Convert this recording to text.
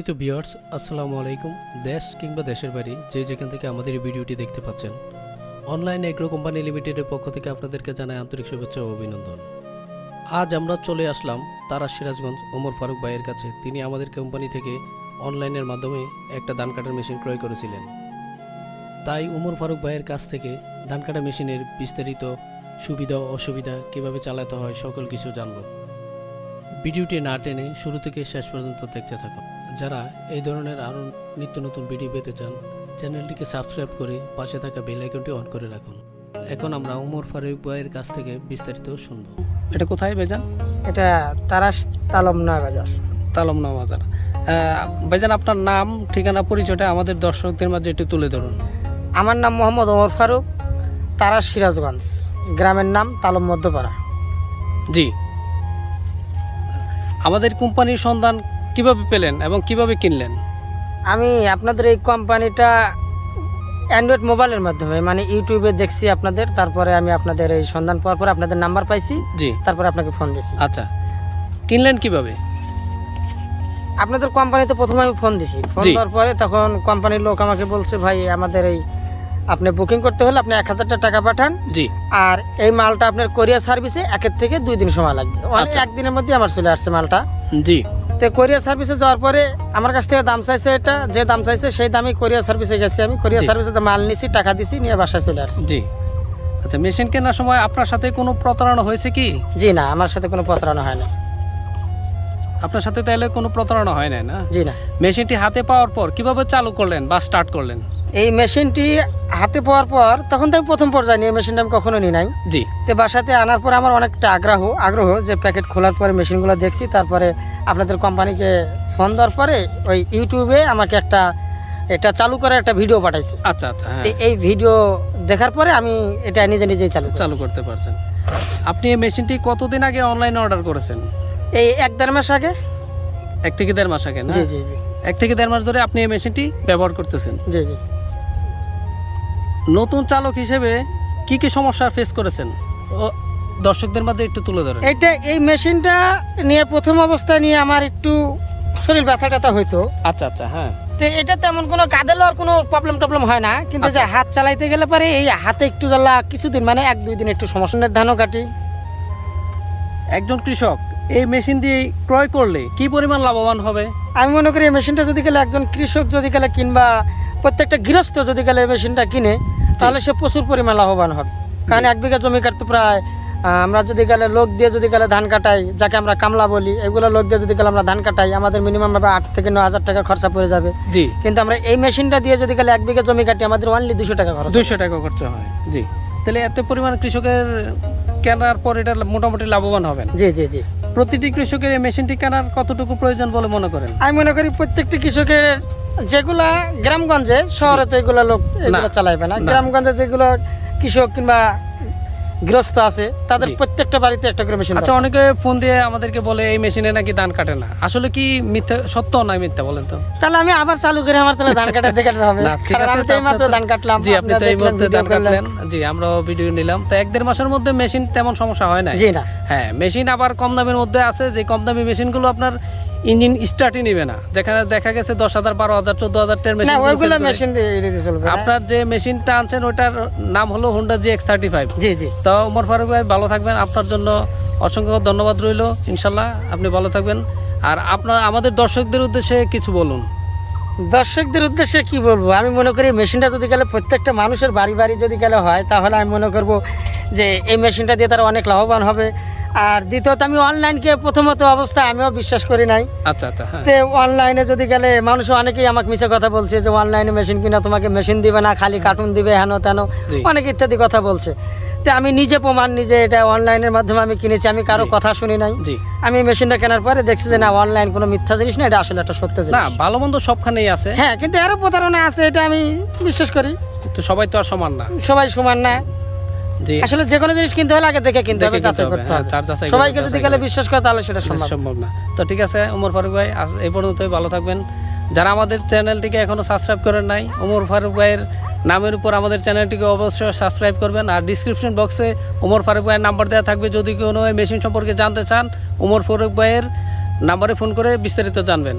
সম্মানিত ভিউয়ার্স, আসসালামু আলাইকুম। দেশ কিংবা দেশের বাড়ি যে যেখান থেকে আমাদের এই ভিডিওটি দেখতে পাচ্ছেন, অনলাইন এগ্রো কোম্পানি লিমিটেডের পক্ষ থেকে আপনাদেরকে জানাই আন্তরিক শুভেচ্ছা ও অভিনন্দন। আজ আমরা চলে আসলাম তারা সিরাজগঞ্জ ওমর ফারুক ভাইয়ের কাছে। তিনি আমাদের কোম্পানি থেকে অনলাইনের মাধ্যমে একটা ধান কাটার মেশিন ক্রয় করেছিলেন। তাই উমর ফারুক ভাইয়ের কাছ থেকে ধান কাটা মেশিনের বিস্তারিত সুবিধা অসুবিধা কীভাবে চালাতে হয় সকল কিছু জানব। ভিডিওটি না টেনে শুরু থেকে শেষ পর্যন্ত দেখতে থাকুন। যারা এই ধরনের আরও নিত্য নতুন ভিডিও পেতে চান চ্যানেলটিকে সাবস্ক্রাইব করে পাশে থাকা বেল আইকনটি অন করে রাখুন। এখন আমরা উমর ফারুক ভাইয়ের কাছ থেকে বিস্তারিত শুনব। এটা কোথায় বেজান এটা তারাস তালমনা বাজার। তালমনা বাজার। বেজান আপনার নাম ঠিকানা পরিচয়টা আমাদের দর্শকদের মাঝে একটু তুলে ধরুন। আমার নাম মোহাম্মদ ওমর ফারুক তারাস সিরাজগঞ্জ। গ্রামের নাম তালম মধ্যপাড়া। জি। আমাদের কোম্পানির সন্ধান কীভাবে পেলেন এবং কীভাবে কিনলেন? আমি আপনাদের এই কোম্পানিটা অ্যান্ড্রয়েড মোবাইলের মাধ্যমে মানে ইউটিউবে দেখছি আপনাদের তারপরে আমি আপনাদের এই সন্ধান পাওয়ার পর আপনাদের নাম্বার পাইছি জি। তারপরে আপনাকে ফোন দিছি। আচ্ছা। কিনলেন কীভাবে? আপনাদের কোম্পানিতে প্রথমে আমি ফোন দিছি। ফোন জি। দেওয়ার পরে তখন কোম্পানির লোক আমাকে বলছে ভাই আমাদের এই আপনি বুকিং করতে হলে আপনি এক হাজার টাকা পাঠান। জি। আর এই মালটা আপনার কোরিয়ার সার্ভিসে একের থেকে দুই দিন সময় লাগবে। মানে আচ্ছা। একদিনের মধ্যে আমার চলে আসছে মালটা। জি। তো কোরিয়ার সার্ভিসে যাওয়ার পরে আমার কাছ থেকে দাম চাইছে এটা যে দাম চাইছে সেই দামে কোরিয়ার সার্ভিসে গেছি আমি। কোরিয়ার সার্ভিসে মাল নিছি টাকা দিছি নিয়ে বাসায় চলে আসছি। জি। আচ্ছা মেশিন কেনার সময় আপনার সাথে কোনো প্রতারণা হয়েছে কি? জি না আমার সাথে কোনো প্রতারণা হয় না। আপনার সাথে তাহলে কোনো প্রতারণা হয় নাই না? জি না। মেশিনটি হাতে পাওয়ার পর কীভাবে চালু করলেন বা স্টার্ট করলেন? এই মেশিনটি হাতে পাওয়ার পর তখন তো আমি প্রথম পর্যায়ে নিয়ে মেশিনটা আমি কখনো নিই নাই। জি। তো বাসাতে আনার পর আমার অনেকটা আগ্রহ আগ্রহ যে প্যাকেট খোলার পরে মেশিনগুলো দেখছি তারপরে আপনাদের কোম্পানিকে ফোন দেওয়ার পরে ওই ইউটিউবে আমাকে একটা এটা চালু করার একটা ভিডিও পাঠাইছে। আচ্ছা আচ্ছা হ্যাঁ। এই ভিডিও দেখার পরে আমি এটা নিজে নিজেই চালু চালু করতে পারছেন। আপনি এই মেশিনটি কতদিন আগে অনলাইনে অর্ডার করেছেন? এই এক দেড় মাস আগে। এক থেকে দেড় মাস আগে না? জি জি জি। এক থেকে দেড় মাস ধরে আপনি এই মেশিনটি ব্যবহার করতেছেন। জি জি। নতুন চালক হিসেবে কি কি সমস্যা ফেস করেছেন? দর্শকদের মধ্যে একটু তুলে ধরেন। এইটা এই মেশিনটা নিয়ে প্রথম অবস্থায় নিয়ে আমার একটু শরীর ব্যথা ট্যাথা হইতো। আচ্ছা আচ্ছা হ্যাঁ। তো এটা তেমন কোনো কাঁদে লওয়ার কোনো প্রবলেম টবলেম হয় না কিন্তু যে আচ্ছা। হাত চালাইতে গেলে পারে এই হাতে একটু জ্বালা কিছুদিন মানে এক দুই দিন একটু সমস্যা। ধানও কাটি। একজন কৃষক এই মেশিন দিয়ে ক্রয় করলে কি পরিমাণ লাভবান হবে? আমি মনে করি এই মেশিনটা যদি গেলে একজন কৃষক যদি গেলে কিনবা প্রত্যেকটা গৃহস্থ যদি গেলে এই মেশিনটা কিনে তাহলে সে প্রচুর পরিমাণ লাভবান হবে। কারণ এক বিঘা জমি কাটতে প্রায় আমরা যদি গেলে লোক দিয়ে যদি গেলে ধান কাটাই যাকে আমরা কামলা বলি এগুলো লোক দিয়ে যদি গেলে আমরা ধান কাটাই আমাদের মিনিমাম ভাবে আট থেকে ন হাজার টাকা খরচা পড়ে যাবে। জি। কিন্তু আমরা এই মেশিনটা দিয়ে যদি গেলে এক বিঘা জমি কাটি আমাদের অনলি দুশো টাকা খরচ। দুইশো টাকা খরচা হয়। জি। তাহলে এত পরিমাণ কৃষকের কেনার পর এটা মোটামুটি লাভবান হবেন জি জি জি। প্রতিটি কৃষকের এই মেশিনটি কেনার কতটুকু প্রয়োজন বলে মনে করেন? আমি মনে করি প্রত্যেকটি কৃষকের যেগুলা গ্রামগঞ্জে শহরে তো এগুলো লোক এগুলো চালাইবে না। না। গ্রামগঞ্জে যেগুলো কৃষক কিংবা গৃহস্থ আছে তাদের প্রত্যেকটা বাড়িতে একটা করে মেশিন আচ্ছা অনেকে ফোন দিয়ে আমাদেরকে বলে এই মেশিনে নাকি ধান কাটে না। আসলে কি মিথ্যা সত্য নয় মিথ্যা বলেন তো? তাহলে আমি আবার চালু করে আমার তাহলে ধান কাটা দেখাতে হবে। না, ঠিক আছে, আমি তো এইমাত্র ধান কাটলাম জি আপনি তো এই মুহূর্তে ধান কাটলেন। জি আমরাও ভিডিও নিলাম। তো এক দেড় মাসের মধ্যে মেশিন তেমন সমস্যা হয় না জি না। হ্যাঁ মেশিন আবার কম দামের মধ্যে আছে। যে কম দামি মেশিনগুলো আপনার ইঞ্জিন স্টার্টই নেবে না। যেখানে দেখা গেছে দশ হাজার বারো হাজার চোদ্দ হাজার টের না ওইগুলো মেশিন মেশিন দিয়ে চলবে আপনার যে মেশিনটা আনছেন ওটার নাম হলো Honda G X thirty five জি জি। তো ওমর ফারুক ভাই ভালো থাকবেন। আপনার জন্য অসংখ্য ধন্যবাদ রইল। ইনশাল্লাহ আপনি ভালো থাকবেন। আর আপনার আমাদের দর্শকদের উদ্দেশ্যে কিছু বলুন। দর্শকদের উদ্দেশ্যে কি বলব? আমি মনে করি মেশিনটা যদি গেলে প্রত্যেকটা মানুষের বাড়ি বাড়ি যদি গেলে হয় তাহলে আমি মনে করব যে এই মেশিনটা দিয়ে তারা অনেক লাভবান হবে। আর দ্বিতীয়ত আমি অনলাইনকে প্রথমত অবস্থা আমিও বিশ্বাস করি নাই। আচ্ছা আচ্ছা হ্যাঁ। তে অনলাইনে যদি গেলে মানুষ অনেকেই আমাকে মিশে কথা বলছে যে অনলাইনে মেশিন কিনা তোমাকে মেশিন দিবে না খালি কার্টুন দিবে হেন তেন। অনেক ইত্যাদি কথা বলছে। তো আমি নিজে প্রমাণ নিজে এটা অনলাইনের মাধ্যমে আমি কিনেছি আমি কারও কথা শুনি নাই। আমি মেশিনটা কেনার পরে দেখছি যে না অনলাইন কোনো মিথ্যা জিনিস না এটা আসলে একটা সত্য জিনিস। না ভালো মন্দ সবখানেই আছে। হ্যাঁ কিন্তু আরও প্রতারণা আছে এটা আমি বিশ্বাস করি। তো সবাই তো আর সমান না। সবাই সমান না। আসলে যে কোনো জিনিস কিনতে হলে আগে কিনতে হবে যাচাই করতে হ্যাঁ, হবে। সবাইকে যদি গেলে বিশ্বাস করে তাহলে সেটা সম্ভব সম্ভব না। তো ঠিক আছে ওমর ফারুক ভাই আজ এই পর্যন্তই ভালো থাকবেন। যারা আমাদের চ্যানেলটিকে এখনও সাবস্ক্রাইব করেন নাই ওমর ফারুক ভাইয়ের নামের উপর আমাদের চ্যানেলটিকে অবশ্যই সাবস্ক্রাইব করবেন। আর ডিসক্রিপশন বক্সে ওমর ফারুক ভাইয়ের নাম্বার দেওয়া থাকবে। যদি কোনো মেশিন সম্পর্কে জানতে চান ওমর ফারুক ভাইয়ের নাম্বারে ফোন করে বিস্তারিত জানবেন।